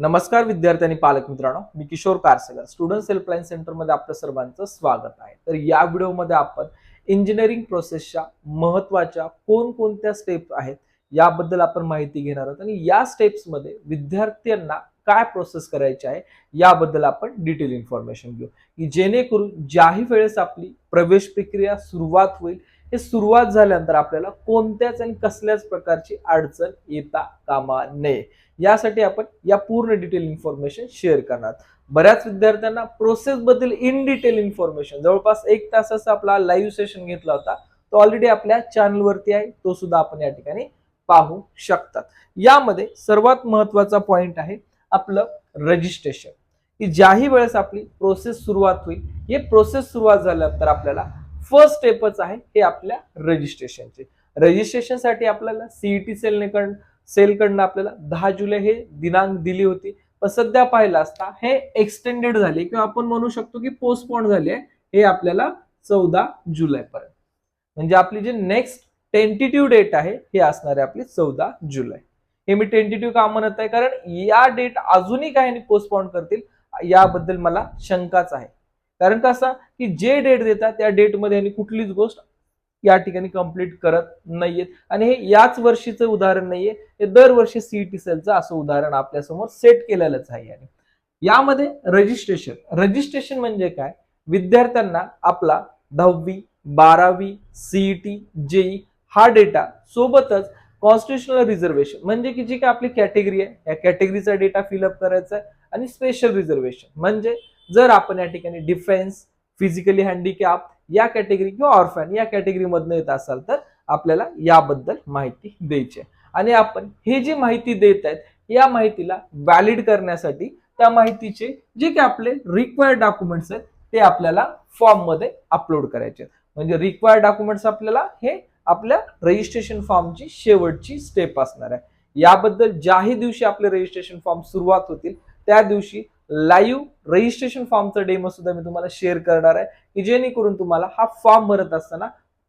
नमस्कार विद्यार्थी आणि पालक मित्रांनो मी किशोर कारसेगर स्टुडंट हेल्पलाईन सेंटरमध्ये आपल्या सर्वांचं स्वागत आहे. तर या व्हिडिओमध्ये आपण इंजिनिअरिंग प्रोसेसच्या महत्त्वाच्या कोणकोणत्या स्टेप्स आहेत याबद्दल आपण माहिती घेणार आहोत आणि या स्टेप्समध्ये विद्यार्थ्यांना काय प्रोसेस करायची आहे याबद्दल आपण डिटेल इन्फॉर्मेशन घेऊ. की जेणेकरून ज्याही वेळेस आपली प्रवेश प्रक्रिया सुरुवात होईल हे सुरुवात झाल्यानंतर आपल्याला कोणत्याच आणि कसल्याच प्रकारची अडचण येता कामा नये. यासाठी आपण या पूर्ण डिटेल इन्फॉर्मेशन शेअर करणार. बऱ्याच विद्यार्थ्यांना प्रोसेस बद्दल इन डिटेल इन्फॉर्मेशन जवळपास एक तासाचा आपला लाईव्ह सेशन घेतला होता तो ऑलरेडी आपल्या चॅनलवरती आहे तो सुद्धा आपण या ठिकाणी पाहू शकतात. यामध्ये सर्वात महत्त्वाचा पॉइंट आहे आपलं रजिस्ट्रेशन की ज्याही वेळेस आपली प्रोसेस सुरुवात होईल हे प्रोसेस सुरुवात झाल्यानंतर आपल्याला फर्स्ट स्टेपच आहे हे आपल्या रजिस्ट्रेशनचे. रजिस्ट्रेशनसाठी आपल्याला सीईटी सेलने सेलकडनं आपल्याला दहा जुलै हे दिनांक दिली होती. पण सध्या पाहिलं असता हे एक्सटेंडेड झाले किंवा आपण म्हणू शकतो की पोस्टपोन झाले हे आपल्याला चौदा जुलै पर्यंत. म्हणजे आपली जी नेक्स्ट टेंटेटिव्ह डेट आहे हे असणार आहे आपली चौदा जुलै. हे मी टेंटेटिव्ह का म्हणत आहे? कारण या डेट अजूनही काही पोस्टपोन करतील याबद्दल मला शंकाच आहे. कारण कसं की जे डेट देतात त्या डेटमध्ये यांनी कुठलीच गोष्ट या ठिकाणी कंप्लीट करत नाहीयेत. आणि हे याच वर्षीचं उदाहरण नाहीये हे दरवर्षी सीईटी सेलचं असं उदाहरण आपल्यासमोर सेट केलेलंच आहे याने. यामध्ये रजिस्ट्रेशन रजिस्ट्रेशन म्हणजे काय? विद्यार्थ्यांना आपला दहावी बारावी सीईटी जेई हा डेटा सोबतच कॉन्स्टिट्युशनल रिझर्वेशन म्हणजे की जी काय आपली कॅटेगरी आहे? या कॅटेगरीचा डेटा फिलअप करायचा आहे आणि स्पेशल रिझर्वेशन म्हणजे जर आपण या ठिकाणी डिफेन्स फिजिकली हँडिकॅप या कॅटेगरी किंवा ऑर्फॅन या कॅटेगरीमधनं येत असाल तर आपल्याला याबद्दल माहिती द्यायची आहे. आणि आपण हे जी माहिती देत आहेत या माहितीला व्हॅलिड करण्यासाठी त्या माहितीचे जे काही आपले रिक्वायर्ड डॉक्युमेंट्स आहेत ते आपल्याला फॉर्ममध्ये अपलोड करायचे आहेत. म्हणजे रिक्वायर्ड डॉक्युमेंट्स आपल्याला हे आपल्या रजिस्ट्रेशन फॉर्मची शेवटची स्टेप असणार आहे. याबद्दल ज्याही दिवशी आपले रजिस्ट्रेशन फॉर्म सुरुवात होतील त्या दिवशी लाईव्ह रजिस्ट्रेशन फॉर्मचा डेमो सुद्धा मी तुम्हाला शेअर करणार आहे की जेणेकरून तुम्हाला हा फॉर्म भरत असताना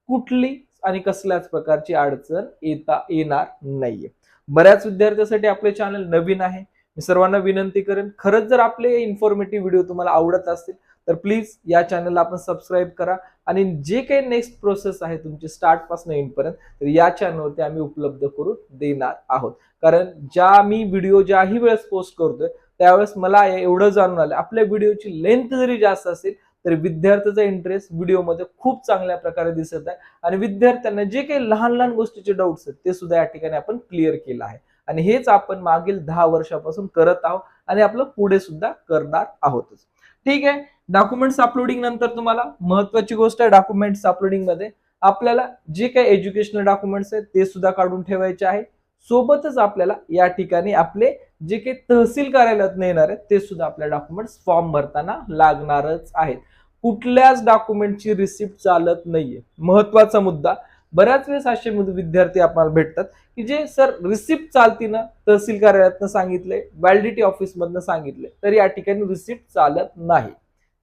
कुठली आणि कसल्याच प्रकारची अडचण येता येणार नाहीये. बऱ्याच विद्यार्थ्यांसाठी आपले चॅनल नवीन आहे. मी सर्वांना विनंती करेन खरंच जर आपले इन्फॉर्मेटिव्ह व्हिडिओ तुम्हाला आवडत असतील तर प्लीज या चॅनलला आपण सबस्क्राईब करा. आणि जे काही नेक्स्ट प्रोसेस आहे तुमची स्टार्टपासून येईपर्यंत तर या चॅनलवरती आम्ही उपलब्ध करून देणार आहोत. कारण ज्या मी व्हिडिओ ज्याही वेळेस पोस्ट करतोय त्यावेळेस मला एवढं जाणून आलं. आपल्या व्हिडिओची लेंथ जरी जास्त असेल तर विद्यार्थ्याचा इंटरेस्ट व्हिडिओमध्ये खूप चांगल्या प्रकारे दिसत आहे. आणि विद्यार्थ्यांना जे काही लहान लहान गोष्टीचे डाऊट्स आहेत ते सुद्धा या ठिकाणी आपण क्लिअर केलं आहे. आणि हेच आपण मागील दहा वर्षापासून करत आहोत आणि आपलं पुढे सुद्धा करणार आहोतच. ठीक आहे? डॉक्युमेंट्स अपलोडिंग नंतर तुम्हाला महत्वाची गोष्ट आहे डॉक्युमेंट्स अपलोडिंगमध्ये. आपल्याला जे काही एज्युकेशनल डॉक्युमेंट्स आहेत ते सुद्धा काढून ठेवायचे आहे. सोबतच आपल्याला या ठिकाणी आपले जे काही तहसील कार्यालयात येणार आहेत ते सुद्धा आपल्या डॉक्युमेंट्स फॉर्म भरताना लागणारच आहेत. कुठल्याच डॉक्युमेंटची रिसिप्ट चालत नाहीये. महत्त्वाचा मुद्दा बऱ्याच वेळेस असे विद्यार्थी आपल्याला भेटतात की जे सर रिसिप्ट चालती ना? तहसील कार्यालयातनं सांगितले व्हॅलिडिटी ऑफिस मधनं सांगितले तर या ठिकाणी रिसिप्ट चालत नाही.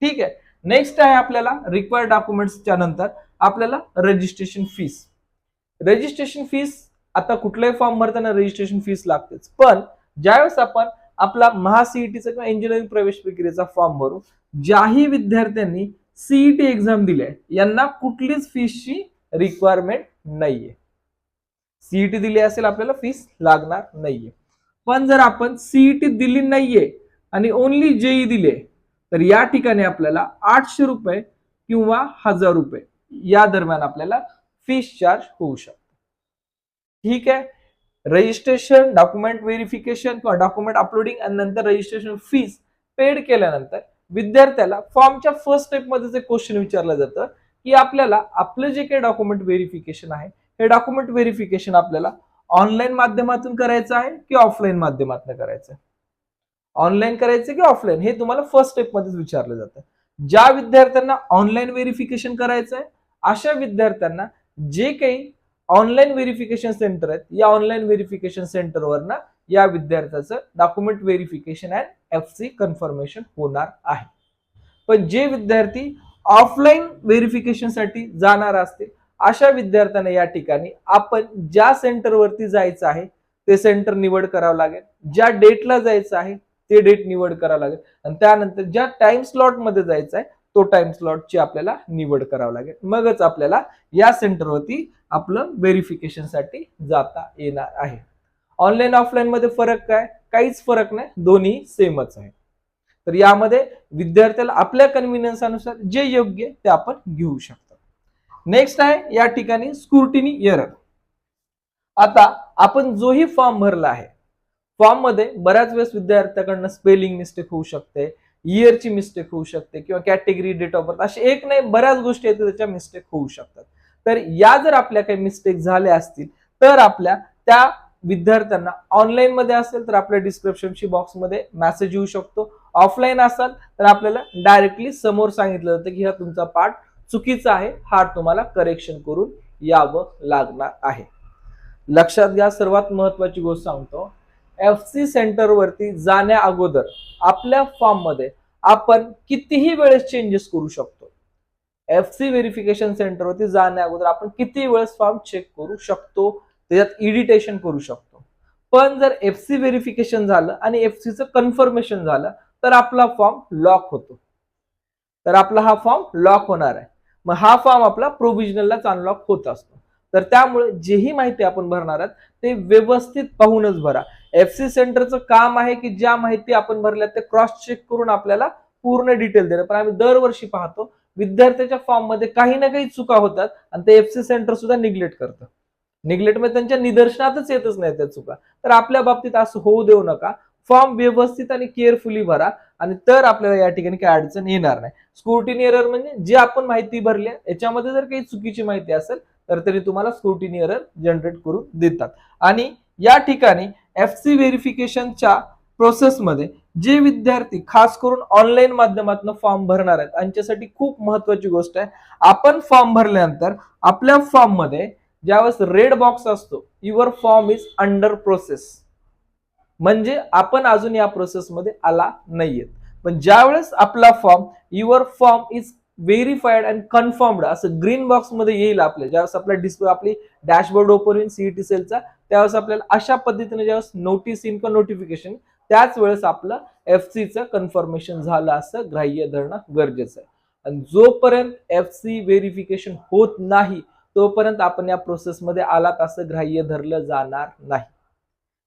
ठीक आहे. नेक्स्ट आहे आपल्याला रिक्वायर्ड डॉक्युमेंट्सच्या नंतर आपल्याला रजिस्ट्रेशन फीस रजिस्ट्रेशन फीस आता कुठलाही फॉर्म भरताना रजिस्ट्रेशन फीस लागतेच. पण ज्यावेळेस आपण आपला महासीईटीचा किंवा इंजिनिअरिंग प्रवेश प्रक्रियेचा फॉर्म भरू ज्याही विद्यार्थ्यांनी सीईटी एक्झाम दिले यांना कुठलीच फीसची रिक्वायरमेंट नाहीये. सीईटी दिली असेल आपल्याला फीस लागणार नाहीये. पण जर आपण सीईटी दिली नाहीये आणि ओनली जेई दिले तर या ठिकाणी आपल्याला आठशे रुपये किंवा हजार रुपये या दरम्यान आपल्याला फीस चार्ज होऊ शकतो. ठीक आहे? रजिस्ट्रेशन डॉक्युमेंट व्हेरिफिकेशन किंवा डॉक्युमेंट अपलोडिंग आणि नंतर रजिस्ट्रेशन फीस पेड केल्यानंतर विद्यार्थ्याला फॉर्मच्या फर्स्ट स्टेपमध्ये जे क्वेश्चन विचारलं जातं की आपल्याला आपलं जे काही डॉक्युमेंट व्हेरिफिकेशन आहे हे डॉक्युमेंट व्हेरिफिकेशन आपल्याला ऑनलाईन माध्यमातून करायचं आहे की ऑफलाईन माध्यमातून करायचं आहे? ऑनलाईन करायचं की ऑफलाईन हे तुम्हाला फर्स्ट स्टेप मध्येच विचारलं जातं. ज्या विद्यार्थ्यांना ऑनलाईन व्हेरिफिकेशन करायचं आहे अशा विद्यार्थ्यांना जे काही ऑनलाईन व्हेरिफिकेशन सेंटर आहेत. या ऑनलाईन व्हेरिफिकेशन सेंटरवर ना या विद्यार्थ्याचं document verification and F C confirmation होणार आहे. पण जे विद्यार्थी ऑफलाईन व्हेरिफिकेशनसाठी जाणार असतील अशा विद्यार्थ्यांना या ठिकाणी आपण ज्या सेंटरवरती जायचं आहे ते सेंटर निवड करावं लागेल. ज्या डेटला जायचं आहे ते डेट निवड करावं लागेल. आणि त्यानंतर ज्या टाइम स्लॉटमध्ये जायचं आहे तो टाइम स्लॉटची आपल्याला निवड करावं लागेल. मगच आपल्याला या सेंटरवरती आपलं व्हेरिफिकेशनसाठी जाता येणार आहे. ऑनलाईन ऑफलाईन मध्ये फरक काय? काहीच फरक नाही. दोन्ही सेमच आहे. तर यामध्ये विद्यार्थ्याला आपल्या कन्व्हिनियन्स अनुसार जे योग्य ते आपण घेऊ शकतो. नेक्स्ट आहे या ठिकाणी स्क्रुटिनी एरर आता आपण जोही फॉर्म भरला आहे. फॉर्ममध्ये बऱ्याच वेळेस विद्यार्थ्याकडनं स्पेलिंग मिस्टेक होऊ शकते इयरची मिस्टेक होऊ शकते किंवा कॅटेगरी डेट ऑफ बर्थ असे एक नाही बऱ्याच गोष्टी आहेत त्याच्या मिस्टेक होऊ शकतात. तर या जर आपल्या काही मिस्टेक झाल्या असतील तर आपल्या त्या विद्यार्थ्यांना ऑनलाईन मध्ये असेल तर आपल्या डिस्क्रिप्शनशी बॉक्समध्ये मेसेज येऊ शकतो. ऑफलाईन असाल तर आपल्याला डायरेक्टली समोर सांगितलं जातं की हा तुमचा पाठ चुकीचा आहे हा तुम्हाला करेक्शन करून यावं लागणार आहे. लक्षात घ्या सर्वात महत्वाची गोष्ट सांगतो एफ सी सेंटर वरती जाण्या अगोदर आपल्या फॉर्ममध्ये आपण कितीही वेळेस चेंजेस करू शकतो. एफ सी व्हेरिफिकेशन सेंटरवरती जाण्या अगोदर आपण किती वेळेस फॉर्म चेक करू शकतो? त्याच्यात इडिटेशन करू शकतो. पण जर एफ सी व्हेरिफिकेशन झालं आणि एफ सीचं कन्फर्मेशन झालं तर आपला फॉर्म लॉक होतो. तर आपला हा फॉर्म लॉक होणार आहे. मग हा फॉर्म आपला प्रोव्हिजनललाच अनलॉक होत असतो. तर त्यामुळे जेही माहिती आपण भरणार आहात ते व्यवस्थित पाहूनच भरा. एफ सी सेंटरचं काम आहे की ज्या माहिती आपण भरल्या ते क्रॉस चेक करून आपल्याला पूर्ण डिटेल देणं. पण आम्ही दरवर्षी पाहतो विद्यार्थ्याच्या फॉर्ममध्ये काही ना काही चुका होतात आणि ते एफ सी सेंटर सुद्धा निग्लेक्ट करतं. निग्लेक्टमध्ये म्हणजे त्यांच्या निदर्शनातच येतच नाही त्या चुका. तर आपल्या बाबतीत असं होऊ देऊ नका. फॉर्म व्यवस्थित आणि केअरफुली भरा आणि तर आपल्याला या ठिकाणी काही अडचण येणार नाही. स्क्रुटिनी एरर म्हणजे जे आपण माहिती भरली याच्यामध्ये जर काही चुकीची माहिती असेल तर तरी तुम्हाला स्क्रुटिनी एरर जनरेट करून देतात. आणि या ठिकाणी एफ सी व्हेरिफिकेशनच्या प्रोसेसमध्ये जे विद्यार्थी खास करून ऑनलाईन माध्यमातून फॉर्म भरणार आहेत त्यांच्यासाठी खूप महत्वाची गोष्ट आहे. आपण फॉर्म भरल्यानंतर आपल्या फॉर्ममध्ये ज्यावेळेस रेड बॉक्स असतो your form is under process म्हणजे आपण अजून या प्रोसेसमध्ये आला नाहीयेत पण ज्यावेळेस आपला form your form is verified and confirmed असं ग्रीन बॉक्समध्ये येईल आपल्या ज्यावेळेस आपला डिस्प्ले आपली डॅशबोर्ड ओपन होईल सीईटी सेलचा त्यावेळेस आपल्याला अशा पद्धतीने ज्यावेळेस नोटीस इन किंवा नोटिफिकेशन त्याच वेळेस आपलं एफ सीचं कन्फर्मेशन झालं असं ग्राह्य धरणं गरजेचं आहे. आणि जोपर्यंत एफ सी व्हेरिफिकेशन होत नाही तोपर्यंत आपण या प्रोसेसमध्ये आलात असं ग्राह्य धरलं जाणार नाही.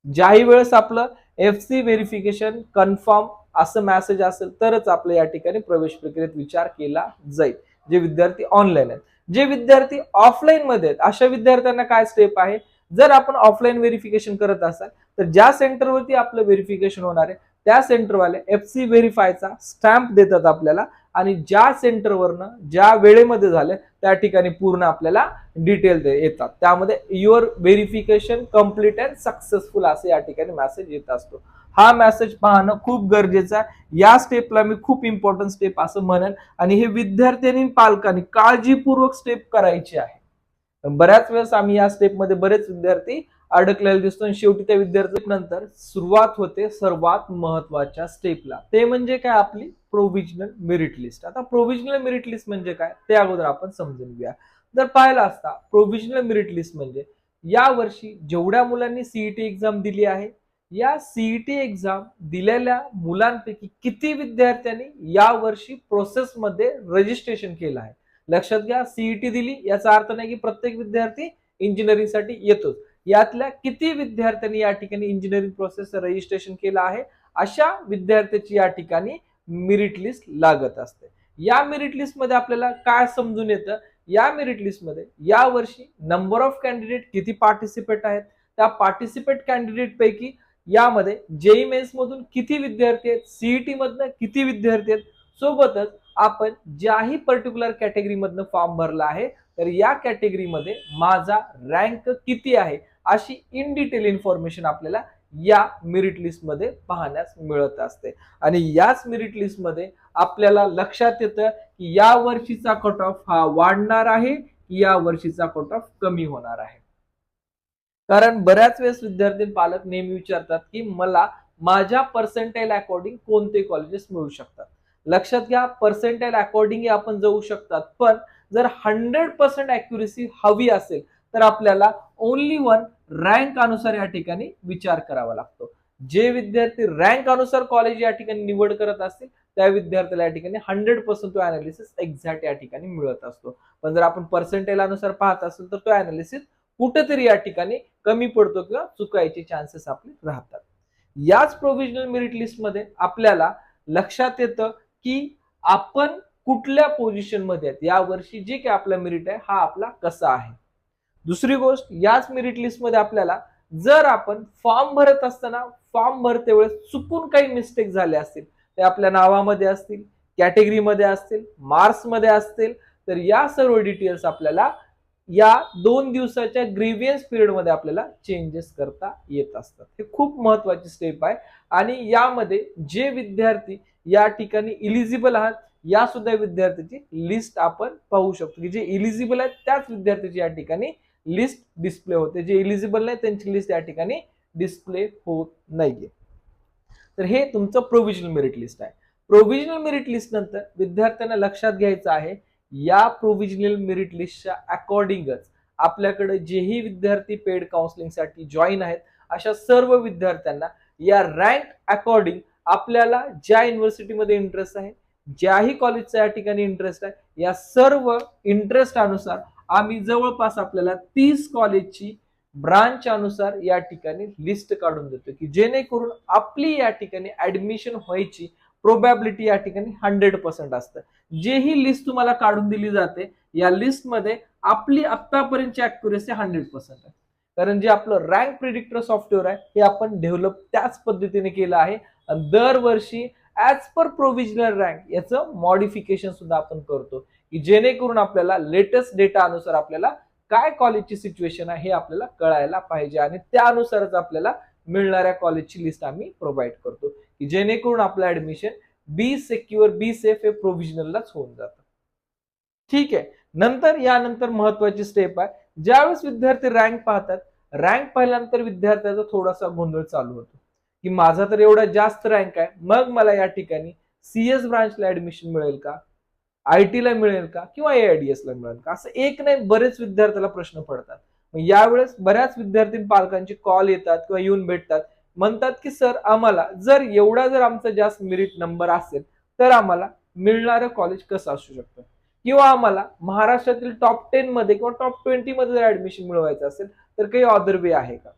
ज्याही वेळेस आपलं एफ सी व्हेरिफिकेशन कन्फर्म असं मॅसेज असेल तरच आपल्या या ठिकाणी प्रवेश प्रक्रियेत विचार केला जाईल. जे विद्यार्थी ऑनलाईन आहेत. जे विद्यार्थी ऑफलाईन मध्ये आहेत अशा विद्यार्थ्यांना काय स्टेप आहे? जर आपण ऑफलाईन व्हेरिफिकेशन करत असाल तर ज्या सेंटरवरती आपलं व्हेरिफिकेशन होणार आहे त्या सेंटरवाले एफ सी व्हेरीफायचा स्टॅम्प देतात आपल्याला आणि ज्या सेंटरवरनं ज्या वेळेमध्ये झालं त्या ठिकाणी पूर्ण आपल्याला डिटेल येतात. त्यामध्ये your verification complete and successful असं या ठिकाणी मेसेज येत असतो. हा मेसेज पाहणं खूप गरजेचं आहे. या स्टेपला मी खूप इम्पॉर्टंट स्टेप असं म्हणेन. आणि हे विद्यार्थ्यांनी पालकांनी काळजीपूर्वक स्टेप करायची आहे. बऱ्याच वेळेस आम्ही या स्टेपमध्ये बरेच विद्यार्थी अडकलेला दिसतो आणि शेवटी त्या विद्यार्थी नंतर सुरुवात होते सर्वात महत्त्वाच्या स्टेपला ते म्हणजे काय आपली प्रोव्हिजनल मेरिट लिस्ट आता प्रोव्हिजनल मेरिट लिस्ट म्हणजे काय? ते अगोदर आपण समजून घेऊया. जर पाहिलं असता प्रोव्हिजनल मेरिट लिस्ट म्हणजे या वर्षी जेवढ्या मुलांनी सीईटी एक्झाम दिली आहे या सीईटी एक्झाम दिलेल्या मुलांपैकी किती विद्यार्थ्यांनी या वर्षी प्रोसेसमध्ये रजिस्ट्रेशन केलं आहे? लक्षात घ्या सीईटी दिली याचा अर्थ नाही की प्रत्येक विद्यार्थी इंजिनिअरिंगसाठी येतोच. यातल्या किती विद्यार्थ्यांनी या ठिकाणी इंजिनिअरिंग प्रोसेस रजिस्ट्रेशन केलं आहे? अशा विद्यार्थ्याची या ठिकाणी मेरिट लिस्ट लागत असते. या मेरिट लिस्टमध्ये आपल्याला काय समजून येतं? या मेरिट लिस्टमध्ये या वर्षी नंबर ऑफ कॅन्डिडेट किती पार्टिसिपेट आहेत? त्या पार्टिसिपेट कॅन्डिडेट पैकी यामध्ये जेई मेन्स मधून किती विद्यार्थी आहेत? सीईटी मधनं किती विद्यार्थी आहेत? सोबतच आपण ज्याही पर्टिक्युलर कॅटेगरी मधनं फॉर्म भरला आहे तर या कॅटेगरीमध्ये माझा रँक किती आहे अशी इन डिटेल इन्फॉर्मेशन आपल्याला या मेरिट लिस्टमध्ये पाहण्यास मिळत असते. आणि याच मेरिट लिस्टमध्ये आपल्याला लक्षात येतं की या वर्षीचा कट ऑफ हा वाढणार आहे की या वर्षीचा कट ऑफ कमी होणार आहे. कारण बऱ्याच वेळेस विद्यार्थी पालक नेहमी विचारतात की मला माझ्या पर्सेंटाईल अकॉर्डिंग कोणते कॉलेजेस मिळू शकतात? लक्षात घ्या पर्सेंटाईल अकॉर्डिंग आपण जाऊ शकतात. पण जर हंड्रेड पर्सेंट अॅक्युरेसी हवी असेल तर आपल्याला ओनली वन रँक अनुसार या ठिकाणी विचार करावा लागतो. जे विद्यार्थी रँक अनुसार कॉलेज या ठिकाणी निवड करत असतील त्या विद्यार्थ्याला या ठिकाणी हंड्रेड पर्सेंट तो अनालिसिस एक्झॅक्ट या ठिकाणी मिळत असतो. पण जर आपण पर्सेंटेज अनुसार पाहत असेल तर तो अनालिसिस कुठेतरी या ठिकाणी कमी पडतो किंवा चुकायचे चान्सेस आपले राहतात. याच प्रोव्हिजनल मेरिट लिस्टमध्ये आपल्याला लक्षात येतं की आपण कुठल्या पोझिशनमध्ये आहेत? या वर्षी जे काही आपला मेरिट आहे हा आपला कसा आहे? दुसरी गोष्ट याच मेरिट लिस्टमध्ये आपल्याला जर आपण फॉर्म भरत असताना फॉर्म भरते वेळेस चुकून काही मिस्टेक झाले असतील ते आपल्या नावामध्ये असतील कॅटेगरीमध्ये असतील मार्क्समध्ये असतील तर या सर्व डिटेल्स आपल्याला या दोन दिवसाच्या ग्रेव्हियन्स पिरियडमध्ये आपल्याला चेंजेस करता येत असतात. हे खूप महत्वाची स्टेप आहे. आणि यामध्ये जे विद्यार्थी या ठिकाणी इलिजिबल आहात या सुद्धा विद्यार्थ्याची लिस्ट आपण पाहू शकतो की जे इलिजिबल आहेत त्याच विद्यार्थ्याची या ठिकाणी लिस्ट डिस्प्ले होते. जे इलिजिबल नाही त्यांची लिस्ट या ठिकाणी डिस्प्ले होत नाहीये. तर हे तुमचं प्रोव्हिजनल मेरिट लिस्ट आहे. प्रोव्हिजनल मेरिट लिस्ट नंतर विद्यार्थ्यांना लक्षात घ्यायचं आहे या प्रोव्हिजनल मेरिट लिस्टच्या अकॉर्डिंगच आपल्याकडे जेही विद्यार्थी पेड काउन्सिलिंगसाठी जॉईन आहेत अशा सर्व विद्यार्थ्यांना या रँक अकॉर्डिंग आपल्याला ज्या युनिव्हर्सिटीमध्ये इंटरेस्ट आहे ज्याही कॉलेजचा या ठिकाणी इंटरेस्ट आहे या सर्व इंटरेस्ट अनुसार आम्ही जवळपास आपल्याला तीस कॉलेजची ब्रांच अनुसार या ठिकाणी लिस्ट काढून देतो की जेणेकरून आपली या ठिकाणी ऍडमिशन व्हायची प्रोबॅबिलिटी या ठिकाणी हंड्रेड पर्सेंट असतं. जेही लिस्ट तुम्हाला काढून दिली जाते या लिस्टमध्ये आपली आत्तापर्यंतची अॅक्युरेसी हंड्रेड पर्सेंट आहे. कारण जे आपलं रँक प्रिडिक्टर सॉफ्टवेअर आहे हे आपण डेव्हलप त्याच पद्धतीने केलं आहे. आणि दरवर्षी ऍज पर प्रोव्हिजनल रँक याचं मॉडिफिकेशन सुद्धा आपण करतो. की जेणेकरून आपल्याला लेटेस्ट डेटा अनुसार आपल्याला काय कॉलेजची सिच्युएशन आहे हे आपल्याला कळायला पाहिजे. आणि त्यानुसारच आपल्याला मिळणाऱ्या कॉलेजची लिस्ट आम्ही प्रोव्हाइड करतो. की जेणेकरून आपलं admission be secure be safe हे प्रोव्हिजनललाच होऊन जातं. ठीक आहे. नंतर यानंतर महत्वाची स्टेप आहे. ज्यावेळेस विद्यार्थी रँक पाहतात रँक पाहिल्यानंतर विद्यार्थ्याचा थोडासा गोंधळ चालू होतो. की माझा तर एवढा जास्त रँक आहे. मग मला या ठिकाणी सीएस ब्रांचला ऍडमिशन मिळेल का? आय ला मिळेल का? किंवा ए आय डी ला मिळेल का? असं एक नाही बरेच विद्यार्थ्याला प्रश्न पडतात. मग यावेळेस बऱ्याच विद्यार्थी पालकांचे कॉल येतात किंवा येऊन भेटतात. म्हणतात की सर आम्हाला जर एवढा जर आमचा जास्त मेरिट नंबर असेल तर आम्हाला मिळणारं कॉलेज कसं असू शकतं? किंवा आम्हाला महाराष्ट्रातील टॉप टेन मध्ये किंवा टॉप ट्वेंटी मध्ये जर ऍडमिशन मिळवायचं असेल तर काही अदर वे आहे का?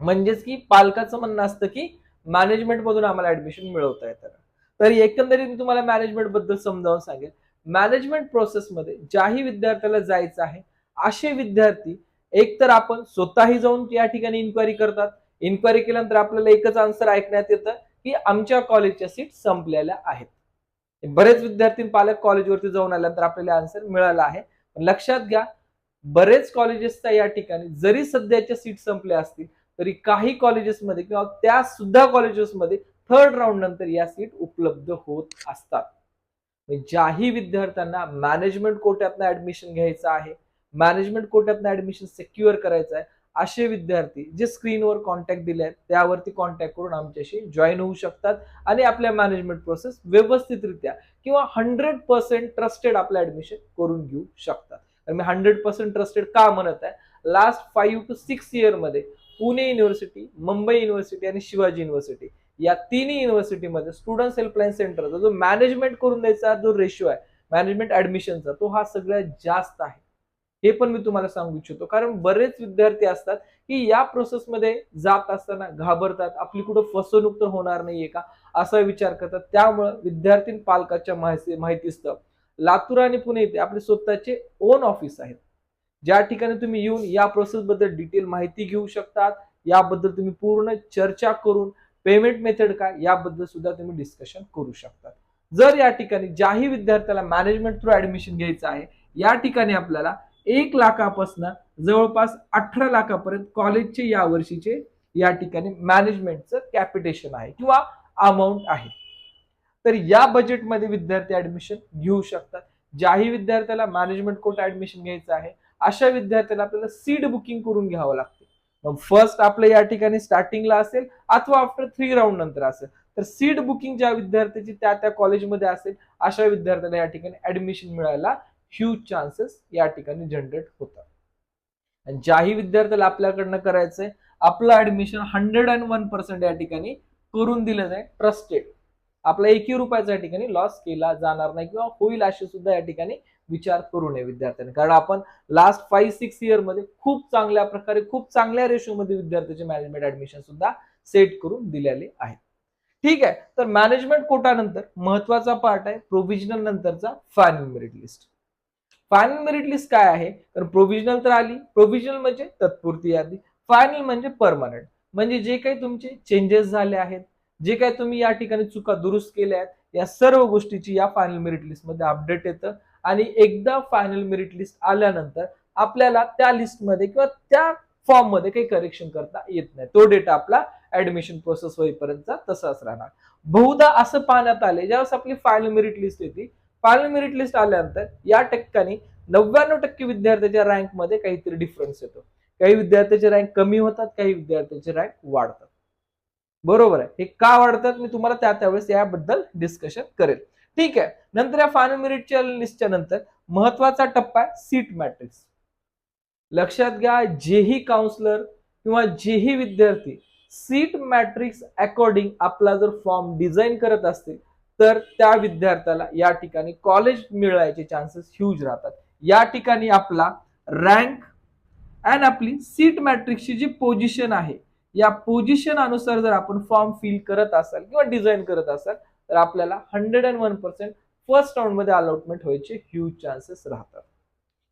म्हणजेच की पालकाचं म्हणणं असतं की मॅनेजमेंट मधून आम्हाला ऍडमिशन मिळवता येतं तर एकंदरीत मी तुम्हाला मॅनेजमेंटबद्दल समजावून सांगेल. मॅनेजमेंट प्रोसेसमध्ये ज्याही विद्यार्थ्याला जायचं आहे असे विद्यार्थी एक तर आपण स्वतःही जाऊन या ठिकाणी इन्क्वायरी करतात इन्क्वायरी केल्यानंतर आपल्याला एकच आन्सर ऐकण्यात येतं की आमच्या कॉलेजच्या सीट संपलेल्या आहेत. बरेच विद्यार्थी पालक कॉलेजवरती जाऊन आल्यानंतर आपल्याला आन्सर मिळाला आहे. पण लक्षात घ्या बरेच कॉलेजेसच्या या ठिकाणी जरी सध्याच्या सीट संपल्या असतील तरी काही कॉलेजेसमध्ये किंवा त्या सुद्धा कॉलेजेसमध्ये थर्ड राऊंड नंतर या सीट उपलब्ध होत असतात. म्हणजे ज्याही विद्यार्थ्यांना मॅनेजमेंट कोट्यातनं ऍडमिशन घ्यायचं आहे मॅनेजमेंट कोट्यातनं ऍडमिशन सेक्युअर करायचं आहे असे विद्यार्थी जे स्क्रीनवर कॉन्टॅक्ट दिले आहेत त्यावरती कॉन्टॅक्ट करून आमच्याशी जॉईन होऊ शकतात आणि आपल्या मॅनेजमेंट प्रोसेस व्यवस्थितरित्या किंवा हंड्रेड पर्सेंट ट्रस्टेड आपलं ऍडमिशन करून घेऊ शकतात. मी हंड्रेड पर्सेंट ट्रस्टेड का म्हणत आहे? लास्ट फाईव्ह टू सिक्स इयरमध्ये पुणे युनिव्हर्सिटी मुंबई युनिव्हर्सिटी आणि शिवाजी युनिव्हर्सिटी या तिन्ही युनिव्हर्सिटीमध्ये स्टुडंट हेल्पलाईन सेंटरचा जो मॅनेजमेंट करून द्यायचा जो रेशो आहे मॅनेजमेंट ऍडमिशनचा तो हा सगळ्यात जास्त आहे. हे पण मी तुम्हाला सांगू इच्छितो. कारण बरेच विद्यार्थी असतात की या प्रोसेसमध्ये जात असताना घाबरतात. आपली कुठं फसवणूक तर होणार नाहीये का? असा विचार करतात. त्यामुळं विद्यार्थी पालकाच्या माहिती माहितीस्तव. लातूर आणि पुणे इथे आपले स्वतःचे ओन ऑफिस आहेत. ज्या ठिकाणी तुम्ही येऊन या प्रोसेस बद्दल डिटेल माहिती घेऊ शकतात. याबद्दल तुम्ही पूर्ण चर्चा करून पेमेंट मेथड काय याबद्दल सुद्धा तुम्ही डिस्कशन करू शकतात. जर या ठिकाणी ज्याही विद्यार्थ्याला मॅनेजमेंट थ्रू ऍडमिशन घ्यायचं आहे या ठिकाणी आपल्याला एक लाखापासून जवळपास अठरा लाखापर्यंत कॉलेजचे या वर्षीचे या ठिकाणी मॅनेजमेंटचं कॅपिटेशन आहे किंवा अमाऊंट आहे. तर या बजेटमध्ये विद्यार्थी ऍडमिशन घेऊ शकतात. ज्याही विद्यार्थ्याला मॅनेजमेंट कोर्ट ऍडमिशन घ्यायचं आहे अशा विद्यार्थ्याला आपल्याला सीड बुकिंग करून घ्यावं लागते. मग फर्स्ट आपलं या ठिकाणी स्टार्टिंगला असेल अथवा आफ्टर थ्री राऊंड नंतर असेल. तर सीट बुकिंग ज्या विद्यार्थ्याची त्या त्या कॉलेजमध्ये असेल अशा विद्यार्थ्याला या ठिकाणी ऍडमिशन मिळायला ह्यूज चान्सेस या ठिकाणी जनरेट होतात. आणि ज्याही विद्यार्थ्याला आपल्याकडनं करायचंय आपलं admission hundred and one percent या ठिकाणी करून दिलं जाईल ट्रस्टेड आपला एकही रुपयाचा या ठिकाणी लॉस केला जाणार नाही किंवा होईल असे सुद्धा या ठिकाणी विचार करू नये विद्यार्थ्यांनी. कारण आपण लास्ट फाईव्ह सिक्स इयरमध्ये खूप चांगल्या प्रकारे खूप चांगल्या रेशोमध्ये विद्यार्थ्याचे मॅनेजमेंट ऍडमिशन सुद्धा सेट करून दिलेले आहेत. ठीक आहे तर मॅनेजमेंट कोटानंतर महत्त्वाचा पार्ट आहे प्रोव्हिजनल नंतरचा final merit list final merit list काय आहे? तर प्रोव्हिजनल तर आली. प्रोव्हिजनल म्हणजे तत्पुरती यादी. फायनल म्हणजे परमनंट म्हणजे जे काही तुमचे चेंजेस झाले आहेत जे काही तुम्ही या ठिकाणी चुका दुरुस्त केल्या आहेत या सर्व गोष्टीची या फायनल मेरिट लिस्टमध्ये अपडेट येतं. आणि एकदा फायनल मेरिट लिस्ट आल्यानंतर आपल्याला त्या लिस्टमध्ये किंवा त्या फॉर्ममध्ये काही करेक्शन करता येत नाही. तो डेटा आपला ऍडमिशन प्रोसेस होईपर्यंत तसाच राहणार. बहुधा असं पाहण्यात आले ज्यावेळेस आपली फायनल मेरिट लिस्ट येते फायनल मेरिट लिस्ट आल्यानंतर या टक्क्यांनी नव्याण्णव टक्के विद्यार्थ्याच्या रँकमध्ये काहीतरी डिफरन्स येतो. काही विद्यार्थ्याचे रँक कमी होतात काही विद्यार्थ्याचे रँक वाढतात. बरोबर आहे. हे का वाढतात? मी तुम्हाला त्या त्यावेळेस याबद्दल डिस्कशन करेल. ठीक आहे. नंतर या फायनल मेरिटच्या लिस्टच्या नंतर महत्त्वाचा टप्पा आहे सीट मॅट्रिक्स लक्षात घ्या जेही काउन्सलर किंवा जेही विद्यार्थी सीट मॅट्रिक्स अकॉर्डिंग आपला जर फॉर्म डिझाईन करत असतील तर त्या विद्यार्थ्याला या ठिकाणी कॉलेज मिळायचे चान्सेस ह्यूज राहतात. या ठिकाणी आपला रँक अँड आपली सीट मॅट्रिक्सची जी पोझिशन आहे या पोझिशन अनुसार जर आपण फॉर्म फिल करत असाल किंवा डिझाईन करत असाल तर आपल्याला hundred and one percent first राऊंडमध्ये अलॉटमेंट व्हायचे ह्यूज चान्सेस राहतात.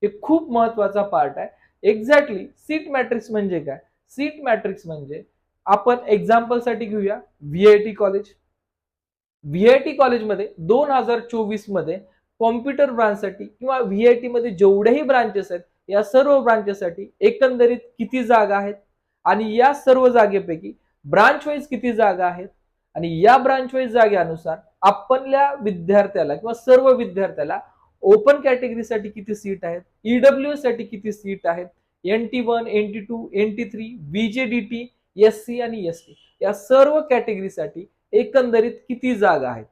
हे खूप महत्त्वाचा पार्ट आहे. एक्झॅक्टली सीट मॅट्रिक्स म्हणजे काय? सीट मॅट्रिक्स म्हणजे आपण एक्झाम्पलसाठी घेऊया व्हीआयटी कॉलेज व्हीआयटी कॉलेजमध्ये दोन हजार चोवीसमध्ये कॉम्प्युटर ब्रांचसाठी किंवा व्हीआयटी मध्ये जेवढेही ब्रांचेस आहेत या सर्व ब्रांचेससाठी एकंदरीत किती जागा आहेत? आणि या सर्व जागेपैकी ब्रांच वाईज किती जागा आहेत? आणि या ब्रांच वाईज जागेनुसार आपल्या विद्यार्थ्याला किंवा सर्व विद्यार्थ्याला ओपन कॅटेगरीसाठी किती सीट आहेत? ईडब्ल्यू साठी किती सीट आहेत? N T one N T two N T three VJDT S C आणि एस टी या सर्व कॅटेगरीसाठी एकंदरीत किती जागा आहेत?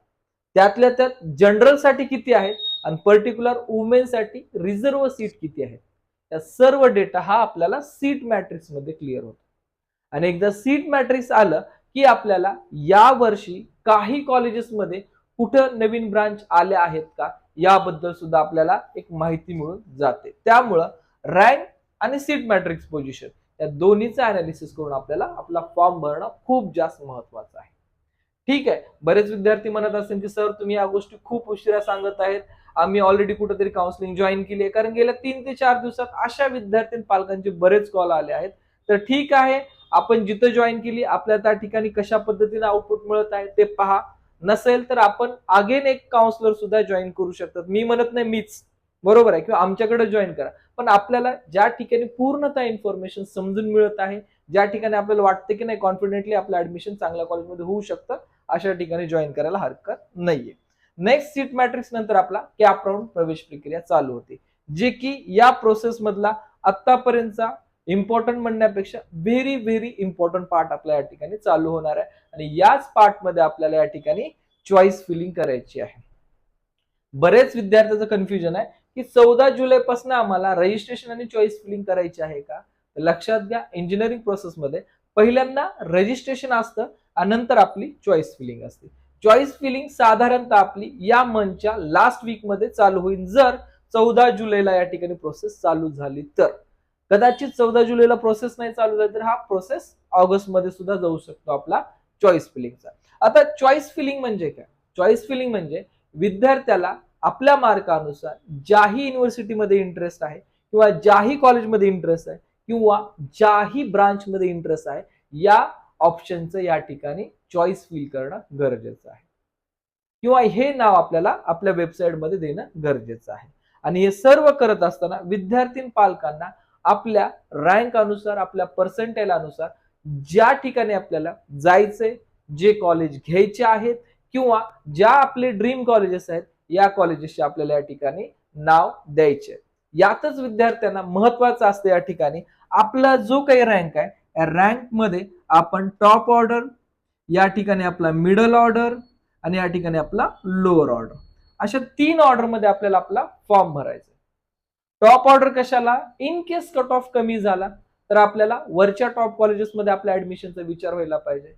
त्यातल्या त्यात जनरलसाठी किती आहेत? आणि पर्टिक्युलर वुमेनसाठी रिझर्व्ह सीट किती आहेत या सर्व डेटा हा आपल्याला सीट मॅट्रिक्समध्ये क्लिअर होतो. आणि एकदा सीट मॅट्रिक्स आलं की आपल्याला या वर्षी काही कॉलेजेसमध्ये कुठं नवीन ब्रांच आल्या आहेत का? याबद्दल सुद्धा आपल्याला एक माहिती मिळून जाते. त्यामुळं रँक आणि सीट मॅट्रिक्स पोझिशन या दोन्हीचं अनालिसिस करून आपल्याला आपला फॉर्म भरणं खूप जास्त महत्वाचं आहे. ठीक आहे. बरेच विद्यार्थी म्हणत असतील की सर तुम्ही या गोष्टी खूप उशिरा सांगत आहेत. आम्ही ऑलरेडी कुठेतरी काउन्सिलिंग जॉईन केली आहे. कारण गेल्या तीन ते चार दिवसात अशा विद्यार्थी पालकांचे बरेच कॉल आले आहेत. तर ठीक आहे. आपण जिथं जॉईन केली आपल्या त्या ठिकाणी कशा पद्धतीने आउटपुट मिळत आहे ते पहा. नसेल तर आपण अगेन एक काउन्सलर सुद्धा जॉईन करू शकतात. मी म्हणत नाही मीच. बरोबर आहे. किंवा आमच्याकडे जॉईन करा. पण आपल्याला ज्या ठिकाणी पूर्णतः इन्फॉर्मेशन समजून मिळत आहे ज्या ठिकाणी आपल्याला वाटते की नाही कॉन्फिडेंटली आपलं ऍडमिशन चांगल्या कॉलेजमध्ये होऊ शकतं अशा ठिकाणी जॉईन करायला हरकत नाहीये. नेक्स्ट सीट मॅट्रिक्स नंतर आपला कॅप राऊंड प्रवेश प्रक्रिया चालू होते. जे की या प्रोसेस मधला आतापर्यंतचा इम्पॉर्टंट म्हणण्यापेक्षा व्हेरी व्हेरी इम्पॉर्टंट पार्ट आपल्या या ठिकाणी चालू होणार आहे. आणि याच पार्टमध्ये आपल्याला या ठिकाणी चॉईस फिलिंग करायची आहे. बरेच विद्यार्थ्याचं कन्फ्युजन आहे की चौदा जुलैपासून आम्हाला रजिस्ट्रेशन आणि चॉईस फिलिंग करायची आहे का? लक्षात घ्या इंजिनिअरिंग प्रोसेसमध्ये पहिल्यांदा रजिस्ट्रेशन असतं नंतर आपली चॉईस फिलिंग असते. चॉईस फिलिंग साधारणतः आपली या मंथच्या लास्ट वीकमध्ये चालू होईल. जर चौदा जुलैला या ठिकाणी प्रोसेस चालू झाली तर. कदाचित चौदा जुलैला प्रोसेस नाही चालू झाली तर हा प्रोसेस ऑगस्टमध्ये सुद्धा जाऊ शकतो आपला चॉईस फिलिंगचा आता चॉईस फिलिंग म्हणजे काय? चॉईस फिलिंग म्हणजे विद्यार्थ्याला आपल्या मार्कानुसार ज्याही युनिव्हर्सिटीमध्ये इंटरेस्ट आहे किंवा ज्याही कॉलेजमध्ये इंटरेस्ट आहे किंवा ज्याही ब्रांचमध्ये इंटरेस्ट आहे या ऑप्शनचं या ठिकाणी चॉईस फिल करणं गरजेचं आहे. किंवा हे नाव आपल्याला आपल्या वेबसाईटमध्ये देणं गरजेचं आहे. आणि हे सर्व करत असताना विद्यार्थी पालकांना आपल्या रँक अनुसार आपल्या पर्सेंटेल अनुसार ज्या ठिकाणी आपल्याला जायचंय जे कॉलेज घ्यायचे आहेत किंवा ज्या आपले ड्रीम कॉलेजेस आहेत या कॉलेजेसचे आपल्याला या ठिकाणी नाव द्यायचे. यातच विद्यार्थ्यांना महत्वाचं असतं या ठिकाणी आपला जो काही रँक आहे या रँकमध्ये आपण टॉप ऑर्डर या ठिकाणी आपला मिडल ऑर्डर आणि या ठिकाणी आपला लोअर ऑर्डर अशा तीन ऑर्डरमध्ये आपल्याला आपला फॉर्म भरायचा टॉप ऑर्डर कशाला? इन केस कट ऑफ कमी झाला तर आपल्याला वरच्या टॉप कॉलेजेसमध्ये आपल्या ऍडमिशनचा विचार व्हायला पाहिजे.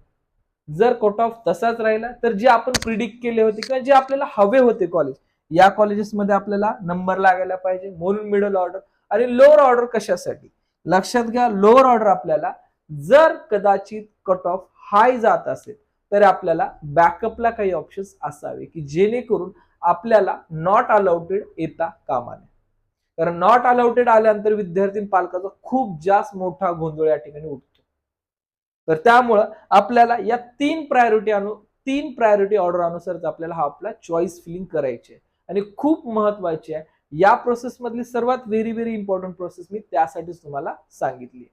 जर कट ऑफ तसाच राहिला तर जे आपण प्रिडिक्ट केले होते किंवा जे आपल्याला हवे होते कॉलेज या कॉलेजेसमध्ये आपल्याला नंबर लागायला पाहिजे. म्हणून मिडल ऑर्डर आणि लोअर ऑर्डर कशासाठी? लक्षात घ्या लोअर ऑर्डर आपल्याला जर कदाचित कट ऑफ हाय जात असेल तर आपल्याला बॅकअपला काही ऑप्शन्स असावे की जेणेकरून आपल्याला नॉट अलाउटेड येता कामा नये. कारण नॉट अलाउटेड आल्यानंतर विद्यार्थी पालकाचा खूप जास्त मोठा गोंधळ या ठिकाणी उठतो. तर त्यामुळं आपल्याला या तीन प्रायोरिटी अनु तीन प्रायोरिटी ऑर्डर अनुसारच आपल्याला हा आपला चॉईस फिलिंग करायची आहे. आणि खूप महत्वाची आहे या प्रोसेसमधली सर्वात व्हेरी व्हेरी इम्पॉर्टंट प्रोसेस मी त्यासाठीच तुम्हाला सांगितली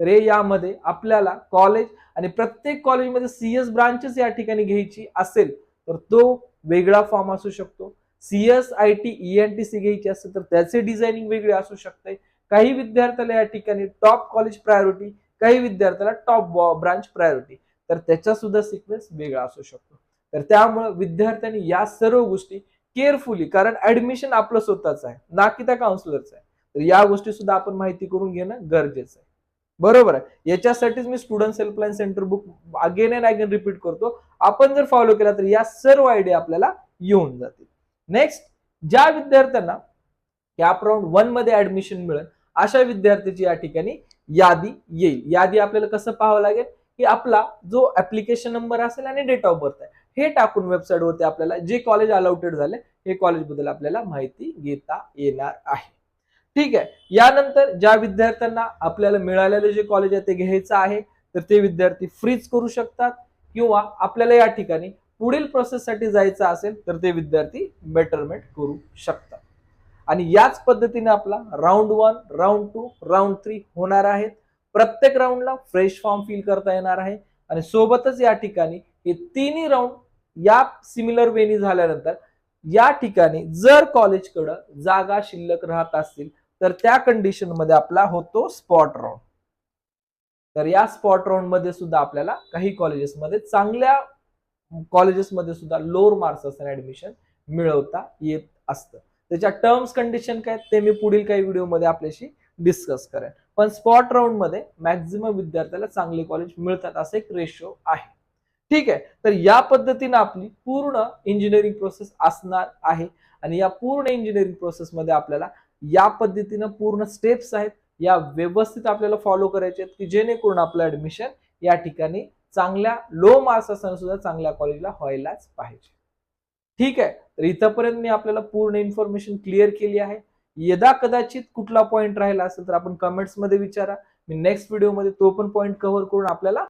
तर हे यामध्ये आपल्याला कॉलेज आणि प्रत्येक कॉलेजमध्ये सीएस ब्रांचेस या ठिकाणी घ्यायची असेल तर तो वेगळा फॉर्म असू शकतो. CS I T E C घ्यायची असेल तर त्याचे डिझायनिंग वेगळे असू शकते. काही विद्यार्थ्याला या ठिकाणी टॉप कॉलेज प्रायोरिटी काही विद्यार्थ्याला टॉप ब्रांच प्रायोरिटी तर त्याचा सुद्धा सिक्वेन्स वेगळा असू शकतो. तर त्यामुळे विद्यार्थ्यांनी या सर्व गोष्टी केअरफुली कारण ऍडमिशन आपलं स्वतःच आहे ना की त्या काउन्सिलरचं आहे. तर या गोष्टी सुद्धा आपण माहिती करून घेणं गरजेचं आहे. बरोबर आहे. याच्यासाठीच मी student helpline center book again and again repeat करतो. आपण जर फॉलो केला तर या सर्व आयडिया आपल्याला येऊन जातील. नेक्स्ट ज्या विद्यार्थ्यांना कॅप राऊंड वनमध्ये ऍडमिशन मिळेल अशा विद्यार्थ्याची या ठिकाणी यादी येईल. यादी आपल्याला कसं पाहावं लागेल? की आपला जो ऍप्लिकेशन नंबर असेल आणि डेट ऑफ बर्थ आहे हे टाकून वेबसाईटवरती आपल्याला जे कॉलेज अलाउटेड झाले हे कॉलेजबद्दल आपल्याला माहिती घेता येणार आहे. ठीक आहे. यानंतर ज्या विद्यार्थ्यांना आपल्याला मिळालेले जे कॉलेज आहे ते घ्यायचं आहे तर ते विद्यार्थी फ्रीज करू शकतात किंवा आपल्याला या ठिकाणी पुढील प्रोसेससाठी जायचं असेल तर ते विद्यार्थी बेटरमेंट करू शकतात. आणि याच पद्धतीने आपला round one round two round three होणार आहेत. प्रत्येक राऊंडला फ्रेश फॉर्म फिल करता येणार आहे. आणि सोबतच या ठिकाणी हे तिन्ही राऊंड या सिमिलर वेनी झाल्यानंतर या ठिकाणी जर कॉलेजकडं जागा शिल्लक राहत असतील तर त्या कंडिशनमध्ये आपला होतो स्पॉट राऊंड तर या स्पॉट राऊंडमध्ये सुद्धा आपल्याला काही कॉलेजेसमध्ये चांगल्या कॉलेजेसमध्ये सुद्धा लोअर मार्क्स असताना ऍडमिशन मिळवता येत असतं. त्याच्या टर्म्स कंडिशन काय ते मी पुढील काही व्हिडिओमध्ये आपल्याशी डिस्कस करेन. पण स्पॉट राऊंडमध्ये मॅक्झिमम विद्यार्थ्याला चांगले कॉलेज मिळतात असं एक रेशो आहे. ठीक आहे? तर या पद्धतीने आपली पूर्ण इंजिनिअरिंग प्रोसेस असणार आहे. आणि या पूर्ण इंजिनिअरिंग प्रोसेसमध्ये आपल्याला या पद्धतीनं पूर्ण स्टेप्स आहेत या व्यवस्थित आपल्याला फॉलो करायचे आहेत की जेणेकरून आपलं ऍडमिशन या ठिकाणी चांगल्या लो मार्क्स असताना सुद्धा चांगल्या कॉलेजला व्हायलाच पाहिजे. ठीक आहे तर इथंपर्यंत मी आपल्याला पूर्ण इन्फॉर्मेशन क्लिअर केली आहे. यदा कदाचित कुठला पॉईंट राहिला असेल तर आपण कमेंट्समध्ये विचारा. मी नेक्स्ट व्हिडिओमध्ये तो पण पॉईंट कव्हर करून आपल्याला